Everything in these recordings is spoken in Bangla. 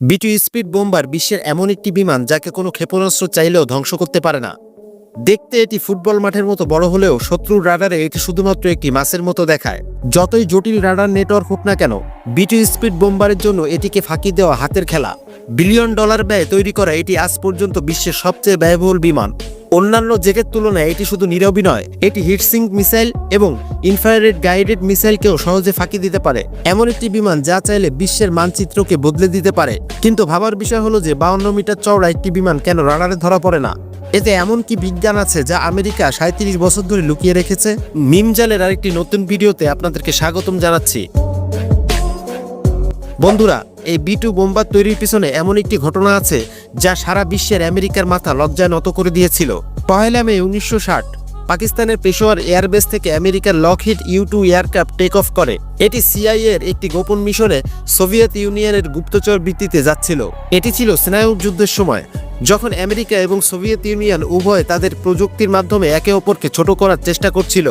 বিটু স্পিড বোম্বার বিশ্বের এমন একটি বিমান যাকে কোনো ক্ষেপণাস্ত্র চাইলেও ধ্বংস করতে পারে না। দেখতে এটি ফুটবল মাঠের মতো বড় হলেও শত্রুর রাডারে এটি শুধুমাত্র একটি মাছের মতো দেখায়। যতই জটিল রাডার নেটওয়ার্ক হোক না কেন বিটু স্পিড বোম্বারের জন্য এটিকে ফাঁকি দেওয়া হাতের খেলা। বিলিয়ন ডলার ব্যয় তৈরি করা এটি আজ পর্যন্ত বিশ্বের সবচেয়ে ব্যয়বহুল বিমান। অন্যান্য জেটের তুলনায় এটি শুধু নীরবই নয়, এটি হিটসিঙ্ক মিসাইল এবং ইনফ্রারেড গাইডেড মিসাইলকেও সহজে ফাঁকি দিতে পারে। এমন একটি বিমান যা চাইলে বিশ্বের মানচিত্রকে বদলে দিতে পারে। কিন্তু ভাবার বিষয় হলো যে বাউন্ন মিটার চওড়া একটি বিমান কেন রাডারে ধরা পড়ে না? এতে এমন কি বিজ্ঞান আছে যা আমেরিকা সাঁত্রিশ বছর ধরে লুকিয়ে রেখেছে? মিমজালের আরেকটি নতুন ভিডিওতে আপনাদেরকে স্বাগতম জানাচ্ছি। বন্ধুরা এই বি টু তৈরির পিছনে এমন একটি ঘটনা আছে যা সারা বিশ্বের আমেরিকার মাথা লজ্জায় নত করে দিয়েছিল। পহেলা মে উনিশশো ষাট, পাকিস্তানের পেশোয়ার এয়ারবেস থেকে আমেরিকার Lockheed U two aircraft take off করে। এটি সিআইএ এর একটি গোপন মিশনে সোভিয়েত ইউনিয়নের গুপ্তচর ভিত্তিতে যাচ্ছিল। এটি ছিল স্নায়ুক যুদ্ধের সময়, যখন আমেরিকা এবং সোভিয়েত ইউনিয়ন উভয় তাদের প্রযুক্তির মাধ্যমে একে অপরকে ছোট করার চেষ্টা করছিল।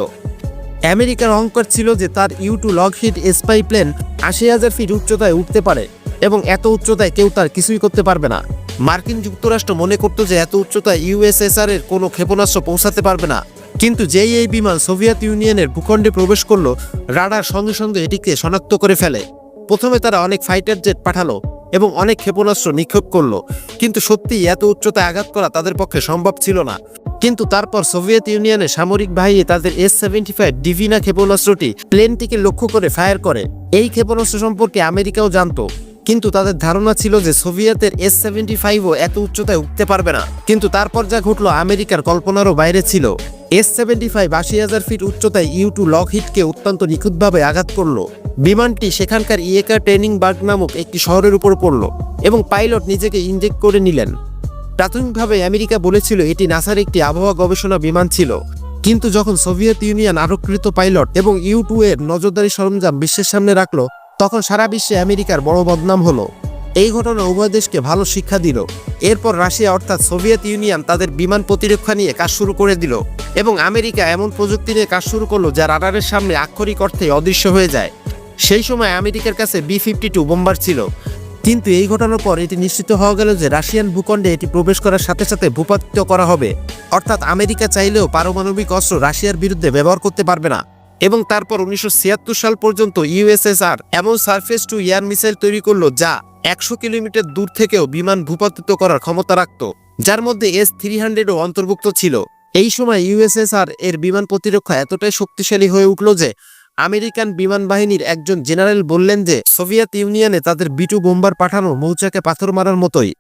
আমেরিকার অহংকার ছিল যে তার U two Lockheed spy plane আশি হাজার ফিট উচ্চতায় উঠতে পারে। এবং এত উচ্চতায় কেউ তার কিছুই করতে পারবে না। মার্কিন যুক্তরাষ্ট্র মনে করত যে এত উচ্চতায় ইউএসএসআর এর কোনো ক্ষেপণাস্ত্র পৌঁছাতে পারবে না। কিন্তু যেই এই বিমান সোভিয়েত ইউনিয়নের ভূখণ্ডে প্রবেশ করল, রাডার সঙ্গে সঙ্গে এটিকে শনাক্ত করে ফেলে। প্রথমে তারা অনেক ফাইটার জেট পাঠালো এবং অনেক ক্ষেপণাস্ত্র নিক্ষেপ করল। কিন্তু সত্যি এত উচ্চতায় আঘাত করা তাদের পক্ষে সম্ভব ছিল না। কিন্তু তারপর সোভিয়েত ইউনিয়নের সামরিক বাহিনী তাদের এস সেভেন্টি ফাইভ ডিভিনা ক্ষেপণাস্ত্রটি প্লেনটিকে লক্ষ্য করে ফায়ার করে। এই ক্ষেপণাস্ত্র সম্পর্কে আমেরিকাও জানতো। কিন্তু তাদের ধারণা ছিল যে সোভিয়েতের এস সেভেন্টি ফাইভও এত উচ্চতায় উঠতে পারবে না। কিন্তু তারপর যা ঘটলো আমেরিকার কল্পনারও বাইরে ছিল। এস সেভেন্টি ফাইভ আশি হাজার ফিট উচ্চতায় ইউ টু লক হিটকে অত্যন্ত নিখুঁতভাবে আঘাত করল। বিমানটি সেখানকার ইয়েকা ট্রেনিং বার্গ নামক একটি শহরের উপর পড়ল এবং পাইলট নিজেকে ইনজেক্ট করে নিলেন। প্রাথমিকভাবে আমেরিকা বলেছিল এটি নাসার একটি আবহাওয়া গবেষণা বিমান ছিল। কিন্তু যখন সোভিয়েত ইউনিয়ন আরোকৃত পাইলট এবং ইউ টু এর নজরদারি সরঞ্জাম বিশ্বের সামনে রাখল তখন সারা বিশ্বে আমেরিকার বড় বদনাম হলো। এই ঘটনা উভয় দেশকে ভালো শিক্ষা দিল। এরপর রাশিয়া অর্থাৎ সোভিয়েত ইউনিয়ন তাদের বিমান প্রতিরক্ষা নিয়ে কাজ শুরু করে দিল এবং আমেরিকা এমন প্রযুক্তি নিয়ে কাজ শুরু করল যা রাডারের সামনে আক্ষরিক অর্থে অদৃশ্য হয়ে যায়। সেই সময় আমেরিকার কাছে বি ফিফটি টু বোম্বার ছিল। কিন্তু এই ঘটনার পর এটি নিশ্চিত হওয়া গেল যে রাশিয়ান ভূখণ্ডে এটি প্রবেশ করার সাথে সাথে ভূপাতিত করা হবে। অর্থাৎ আমেরিকা চাইলেও পারমাণবিক অস্ত্র রাশিয়ার বিরুদ্ধে ব্যবহার করতে পারবে না। এবং তারপর উনিশশো ছিয়াত্তর সাল পর্যন্ত ইউএসএসআর এমন সারফেস টু এয়ার মিসাইল তৈরি করল যা একশো কিলোমিটার দূর থেকেও বিমান ভূপাতিত করার ক্ষমতা রাখত, যার মধ্যে এস থ্রি হান্ড্রেডও অন্তর্ভুক্ত ছিল। এই সময় ইউএসএসআর এর বিমান প্রতিরক্ষা এতটাই শক্তিশালী হয়ে উঠল যে, আমেরিকান বিমান বাহিনীর একজন জেনারেল বললেন যে, সোভিয়েত ইউনিয়নে তাদের বিটু বোম্বার পাঠানো মৌচাকে পাথর মারার মতোই।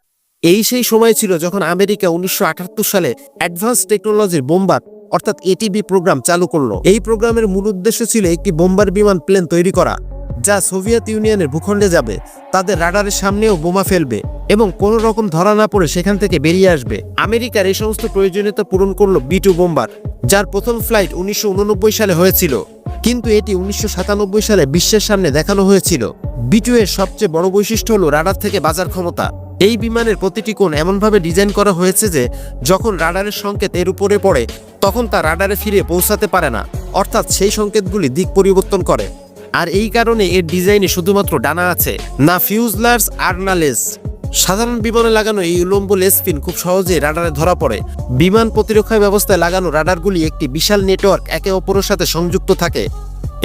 এই সেই সময় ছিল যখন আমেরিকা উনিশশো আটাত্তর সালে অ্যাডভান্স টেকনোলজির বোম্বার অর্থাৎ এটিবি প্রোগ্রাম চালু করল। এই প্রোগ্রামের মূল উদ্দেশ্য ছিল একটি বোম্বার বিমান প্লেন তৈরি করা, যা সোভিয়েত ইউনিয়নের ভূখণ্ডে যাবে, তাদের রাডারের সামনেও বোমা ফেলবে এবং কোনো রকম ধরা না পড়ে সেখান থেকে বেরিয়ে আসবে। আমেরিকার এই সমস্ত প্রয়োজনীয়তা পূরণ করল বি টু বোম্বার, যার প্রথম ফ্লাইট উনিশশো উননব্বই সালে হয়েছিল। কিন্তু এটি উনিশশো সাতানব্বই সালে বিশ্বের সামনে দেখানো হয়েছিল। বিটু এর সবচেয়ে বড় বৈশিষ্ট্য হলো রাডার থেকে বাজার ক্ষমতা। এই বিমানের প্রতিটি কোণ এমনভাবে ডিজাইন করা হয়েছে যে, যখন রাডারের সংকেত এর উপরে পড়ে, তখন তা রাডারে ফিরে পৌঁছাতে পারে না। অর্থাৎ সেই সংকেতগুলি দিক পরিবর্তন করে। আর এই কারণে এর ডিজাইনে শুধুমাত্র ডানা আছে, না ফিউজলার্স আর না লেস সাধারণ বিমানে লাগানো এই উলম্ব লেসপিন খুব সহজে রাডারে ধরা পড়ে। বিমান প্রতিরক্ষা ব্যবস্থায় লাগানো রাডারগুলি একটি বিশাল নেটওয়ার্ক একে অপরের সাথে সংযুক্ত থাকে।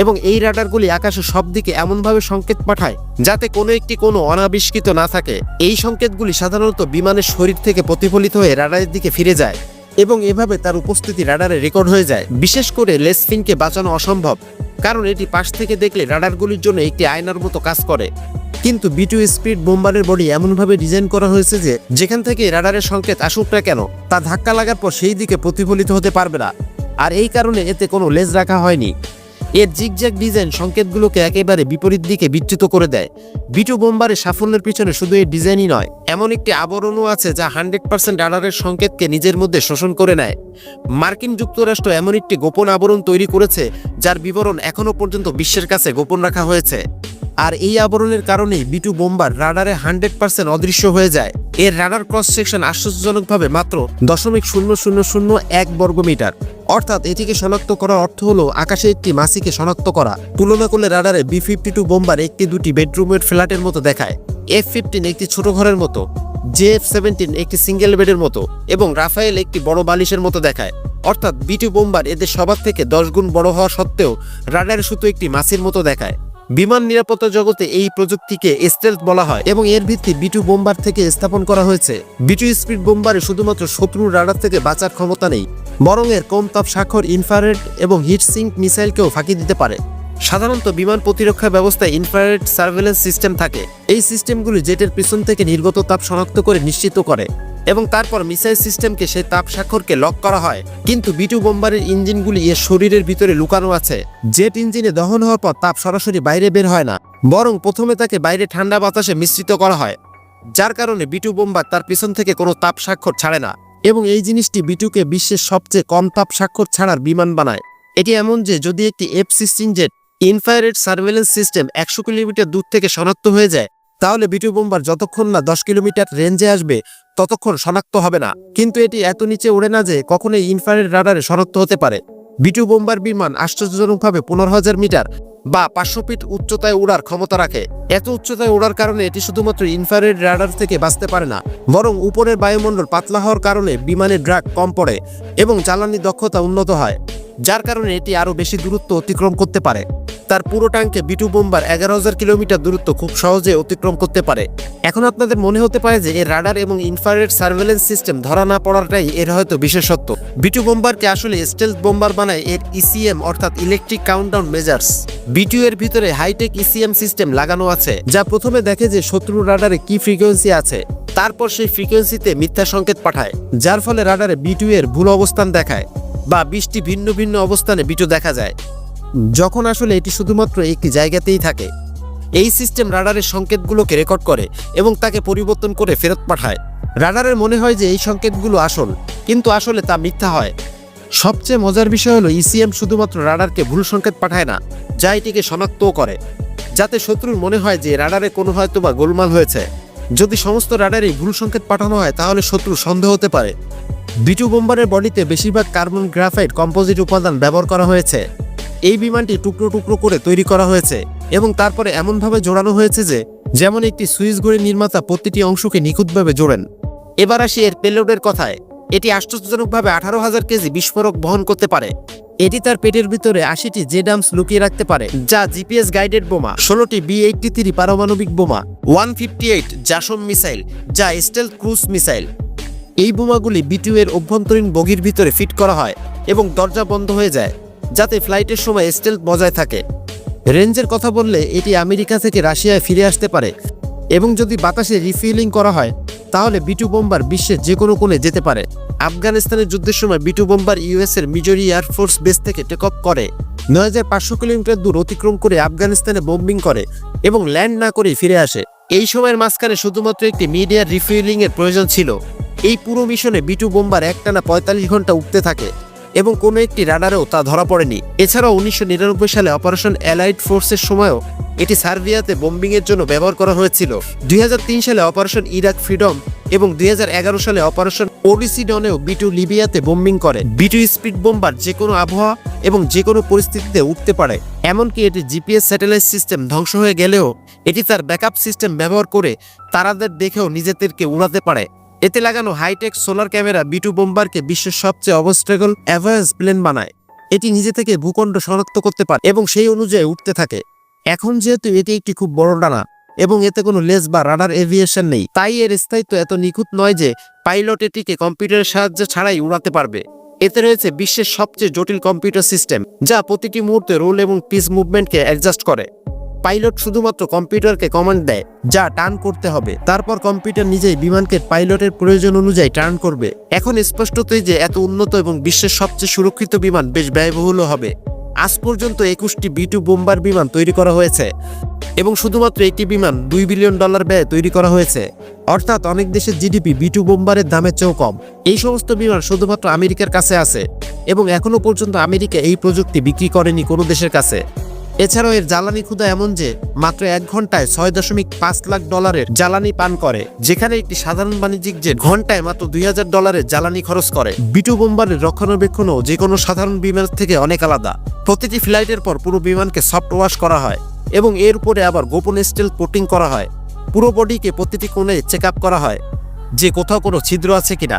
এবং এই রাডারগুলি আকাশে সব দিকে এমনভাবে সংকেত পাঠায় যাতে কোনো একটি কোনো অনাবিষ্কৃত না থাকে। এই সংকেতগুলি সাধারণত বিমানের শরীর থেকে প্রতিফলিত হয়ে রাডারের দিকে ফিরে যায় এবং এভাবে তার উপস্থিতি রাডারে রেকর্ড হয়ে যায়। বিশেষ করে লেসফিনকে বাঁচানো অসম্ভব, কারণ এটি পাশ থেকে দেখলে রাডারগুলির জন্য একটি আয়নার মতো কাজ করে। কিন্তু বিটু স্পিড বোম্বারের বডি এমনভাবে ডিজাইন করা হয়েছে যে, যেখান থেকে রাডারের সংকেত আসুক না কেন, তা ধাক্কা লাগার পর সেই দিকে প্রতিফলিত হতে পারবে না। আর এই কারণে এতে কোনো লেজ রাখা হয়নি। এর জিগজ্যাগ ডিজাইন সংকেতগুলোকে একেবারে বিপরীত দিকে বিচ্যুত করে দেয়। বিটু বোম্বারের সাফল্যের পিছনে শুধু এই ডিজাইনই নয়, এমন একটি আবরণও আছে যা হান্ড্রেড পার্সেন্ট ডালারের সংকেতকে নিজের মধ্যে শোষণ করে নেয়। মার্কিন যুক্তরাষ্ট্র এমন একটি গোপন আবরণ তৈরি করেছে, যার বিবরণ এখনও পর্যন্ত বিশ্বের কাছে গোপন রাখা হয়েছে। আর এই আবরণের কারণেই বিটু বোম্বার রাডারে হান্ড্রেড পার্সেন্ট অদৃশ্য হয়ে যায়। এর রাডার ক্রস সেকশন আশ্চর্যজনকভাবে মাত্র দশমিক শূন্য শূন্য শূন্য এক বর্গমিটার অর্থাৎ এটিকে শনাক্ত করার অর্থ হলো আকাশে একটি মাসিকে শনাক্ত করা। তুলনা করলে রাডারে বি ফিফটি টু বোম্বার একটি দুটি বেডরুমের ফ্ল্যাটের মতো দেখায়। এফ ফিফটিন একটি ছোট ঘরের মতো জে এফ সেভেন্টিন একটি সিঙ্গেল বেডের মতো এবং রাফায়েল একটি বড় বালিশের মতো দেখায়। অর্থাৎ বিটু বোম্বার এদের সবার থেকে দশ গুণ বড় হওয়া সত্ত্বেও রাডার শুধু একটি মাছির মতো দেখায়। বিমান নিরাপত্তা জগতে এই প্রযুক্তিকে স্টেলথ বলা হয় এবং এর ভিত্তি বিটু বোম্বার থেকে স্থাপন করা হয়েছে। বিটু স্পিড বোম্বারে শুধুমাত্র শত্রুর রাডার থেকে বাঁচার ক্ষমতা নেই, বরং এর কম তাপ স্বাক্ষর ইনফ্রারেড এবং হিট সিঙ্ক মিসাইলকেও ফাঁকি দিতে পারে। সাধারণত বিমান প্রতিরক্ষা ব্যবস্থায় ইনফ্রারেড সার্ভেলেন্স সিস্টেম থাকে। এই সিস্টেমগুলি জেটের পিছন থেকে নির্গত তাপ শনাক্ত করে নিশ্চিত করে। এবং তারপর মিসাইল সিস্টেমকে সেই তাপ স্বাক্ষরকে লক করা হয়। কিন্তু বিটু বোম্বারের ইঞ্জিনগুলি এর শরীরের ভিতরে লুকানো আছে। জেট ইঞ্জিনে দহন হওয়ার পর তাপ সরাসরি বাইরে বের হয় না, বরং প্রথমে তাকে বাইরে ঠান্ডা বাতাসে মিশ্রিত করা হয়। যার কারণে বিটু বোম্বার তার পিছন থেকে কোনো তাপ স্বাক্ষর ছাড়ে না, এবং এই জিনিসটি বিটুকে বিশ্বের সবচেয়ে কম তাপ স্বাক্ষর ছাড়ার বিমান বানায়। এটি এমন যে, যদি একটি F sixteen jet infrared surveillance system একশো কিলোমিটার দূর থেকে শনাক্ত হয়ে যায় তাহলে বিটু বোম্বার যতক্ষণ না দশ কিলোমিটার রেঞ্জে আসবে, ততক্ষণ শনাক্ত হবে না। কিন্তু এটি এত নিচে ওড়ে না যে কখনোই ইনফ্রারেড রাডারে শনাক্ত হতে পারে। বিটু বোম্বার বিমান আশ্চর্যজনকভাবে পনেরো হাজার মিটার বা পাঁচশো ফিট উচ্চতায় উড়ার ক্ষমতা রাখে। এত উচ্চতায় ওড়ার কারণে এটি শুধুমাত্র ইনফ্রারেড রাডার থেকে বাঁচতে পারে না, বরং উপরের বায়ুমণ্ডল পাতলা হওয়ার কারণে বিমানের ড্রাগ কম পড়ে এবং জ্বালানি দক্ষতা উন্নত হয়, যার কারণে এটি আরও বেশি দূরত্ব অতিক্রম করতে পারে। তার পুরো ট্যাঙ্কে বিটু বোম্বার এগারো হাজার কিলোমিটার দূরত্ব খুব সহজে অতিক্রম করতে পারে। এখন আপনাদের মনে হতে পারে যে এর রাডার এবং ইনফ্রারেড সার্ভেলেন্স সিস্টেম ধরা না পড়াটাই এর হয়তো বিশেষত্ব। বিটু বোম্বারকে আসলে স্টেলথ বোম্বার বানায় এর ইসিএম অর্থাৎ ইলেকট্রিক কাউন্টডাউন মেজার্স বিটু এর ভিতরে হাইটেক ইসিএম সিস্টেম লাগানো আছে, যা প্রথমে দেখে যে শত্রুর রাডারে কি ফ্রিকোয়েন্সি আছে। তারপর সেই ফ্রিকোয়েন্সিতে মিথ্যা সংকেত পাঠায়, যার ফলে রাডারে বিটু এর ভুল অবস্থান দেখায় বা বিশটি ভিন্ন ভিন্ন অবস্থানে বিটু দেখা যায়। যখন আসলে এটি শুধুমাত্র একটি জায়গাতেই থাকে, এই সিস্টেম রাডারের সংকেতগুলোকে রেকর্ড করে এবং তাকে পরিবর্তন করে ফেরত পাঠায়। রাডারের মনে হয় যে এই সংকেতগুলো আসল, কিন্তু আসলে তা মিথ্যা হয়। সবচেয়ে মজার বিষয় হলো ইসিএম শুধুমাত্র রাডারকে ভুল সংকেত পাঠায় না, যা এটিকে শনাক্তও করে, যাতে শত্রুর মনে হয় যে রাডারে কোনো হয়তো বা গোলমাল হয়েছে। যদি সমস্ত রাডারে ভুল সংকেত পাঠানো হয়, তাহলে শত্রু সন্দেহ হতে পারে। বিটু বোম্বারের বডিতে বেশিরভাগ কার্বন গ্রাফাইট কম্পোজিট উপাদান ব্যবহার করা হয়েছে। এই বিমানটি টুকরো টুকরো করে তৈরি করা হয়েছে এবং তারপরে এমনভাবে জোড়ানো হয়েছে যে, যেমন একটি সুইচ ঘড়ির নির্মাতা প্রতিটি অংশকে নিখুঁতভাবে জোড়েন। এবার আসি এর পেলোডের কথায়। এটি আশ্চর্যজনকভাবে আঠারো হাজার কেজি বিস্ফোরক বহন করতে পারে। এটি তার পেটের ভিতরে আশিটি জেডামস লুকিয়ে রাখতে পারে, যা জিপিএস গাইডেড বোমা, ষোলোটি বি এইটটি থ্রি পারমাণবিক বোমা, one fifty eight JASSM missile, যা স্টেল ক্রুজ মিসাইল। এই বোমাগুলি বিটু এর অভ্যন্তরীণ বগির ভিতরে ফিট করা হয় এবং দরজা বন্ধ হয়ে যায়। যাতে ফ্লাইটের সময় স্টেলথ বজায় থাকে। রেঞ্জের কথা বললে এটি আমেরিকা থেকে রাশিয়ায় ফিরে আসতে পারে। এবং যদি বাতাসে রিফিলিং করা হয়, তাহলে বিটু বোম্বার বিশ্বের যে কোনো কোণে যেতে পারে। আফগানিস্তানের যুদ্ধের সময় বিটু বোম্বার ইউএস এর মিজোরি এয়ারফোর্স বেস থেকে টেক অফ করে। নয় হাজার পাঁচশো কিলোমিটার দূর অতিক্রম করে আফগানিস্তানে বোম্বিং করে এবং ল্যান্ড না করে ফিরে আসে। এই সময়ের মাঝখানে শুধুমাত্র একটি মিডিয়ার রিফিলিং এর প্রয়োজন ছিল। এই পুরো মিশনে বিটু বোম্বার একটানা পঁয়তাল্লিশ ঘণ্টা উঠতে থাকে। এবং কোনো একটি রাডারেও তা ধরা পড়েনি। এছাড়াও উনিশশো নিরানব্বই সালে অপারেশন অ্যালাইড ফোর্সের সময়ও এটি সার্বিয়াতে বোম্বিংয়ের জন্য ব্যবহার করা হয়েছিল। দুই হাজার তিন সালে অপারেশন ইরাক ফ্রিডম এবং দুই হাজার এগারো সালে অপারেশন ওডিসিডনেও বিটু লিবিয়াতে বোম্বিং করে। বিটু স্পিড বোম্বার যে কোনো আবহাওয়া এবং যে কোনো পরিস্থিতিতে উঠতে পারে। এমনকি এটি জিপিএস স্যাটেলাইট সিস্টেম ধ্বংস হয়ে গেলেও এটি তার ব্যাকআপ সিস্টেম ব্যবহার করে তারাদের দেখেও নিজেদেরকে উড়াতে পারে। এতে লাগানো hi tech solar camera B two বোম্বারকে বিশ্বের সবচেয়ে অবস্ট্রেগল অ্যাভারেজ প্লেন বানায়। এটি নিজে থেকে ভূখণ্ড শনাক্ত করতে পারে এবং সেই অনুযায়ী উঠতে থাকে। এখন যেহেতু এটি একটি খুব বড় ডানা এবং এতে কোনো লেজ বা রাডার এভিয়েশন নেই, তাই এর স্থায়িত্ব এত নিখুঁত নয় যে পাইলট এটিকে কম্পিউটারের সাহায্যে ছাড়াই উড়াতে পারবে। এতে রয়েছে বিশ্বের সবচেয়ে জটিল কম্পিউটার সিস্টেম যা প্রতিটি মুহূর্তে রোল এবং পিস মুভমেন্টকে অ্যাডজাস্ট করে। পাইলট শুধুমাত্র কম্পিউটারকে কমান্ড দেয়, যা টার্ন করতে হবে। তারপর কম্পিউটার নিজেই বিমানকে পাইলটের প্রয়োজন অনুযায়ী টার্ন করবে। এখন স্পষ্টতই যে এত উন্নত এবং বিশ্বের সবচেয়ে সুরক্ষিত বিমান বেশ ব্যয়বহুল হবে। আজ পর্যন্ত একুশটি বি টু বোম্বার বিমান তৈরি করা হয়েছে এবং শুধুমাত্র একটি বিমান দুই বিলিয়ন ডলার ব্যয়ে তৈরি করা হয়েছে। অর্থাৎ অনেক দেশের জিডিপি বি টু বোম্বারের দামের চেয়েও কম। এই সমস্ত বিমান শুধুমাত্র আমেরিকার কাছে আছে এবং এখনও পর্যন্ত আমেরিকা এই প্রযুক্তি বিক্রি করেনি কোনো দেশের কাছে। এছাড়াও এর জ্বালানি ক্ষুদা এমন যে, মাত্র এক ঘন্টায় ছয় দশমিক পাঁচ লাখ ডলারের জ্বালানি পান করে, যেখানে একটি সাধারণ বাণিজ্যিক জেট ঘন্টায় মাত্র দুই হাজার ডলারের জ্বালানি খরচ করে। বিটু বোম্বারের রক্ষণাবেক্ষণও যে কোনো সাধারণ বিমান থেকে অনেক আলাদা। প্রতিটি ফ্লাইটের পর পুরো বিমানকে সফট ওয়াশ করা হয় এবং এর উপরে আবার গোপন স্টিল কোটিং করা হয়। পুরো বডিকে প্রতিটি কোণে চেক করা হয় যে কোথাও কোনো ছিদ্র আছে কিনা।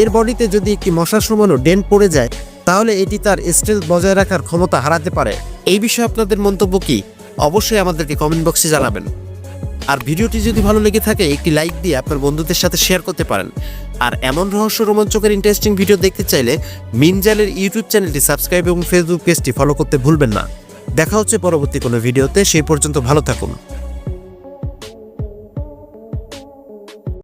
এর বডিতে যদি একটি মশা সমানো ডেন্ট পড়ে যায়, তাহলে এটি তার স্ট্রেস বজায় রাখার ক্ষমতা হারাতে পারে। এই বিষয়ে আপনাদের মন্তব্য কি? অবশ্যই আমাদেরকে কমেন্ট বক্সে জানাবেন। আর ভিডিওটি যদি ভালো লেগে থাকে, একটি লাইক দিয়ে আপনার বন্ধুদের সাথে শেয়ার করতে পারেন। আর এমন রহস্য রোমাঞ্চকের ইন্টারেস্টিং ভিডিও দেখতে চাইলে মিনজালের ইউটিউব চ্যানেলটি সাবস্ক্রাইব এবং ফেসবুক পেজটি ফলো করতে ভুলবেন না। দেখা হচ্ছে পরবর্তী কোনো ভিডিওতে সেই পর্যন্ত ভালো থাকুন।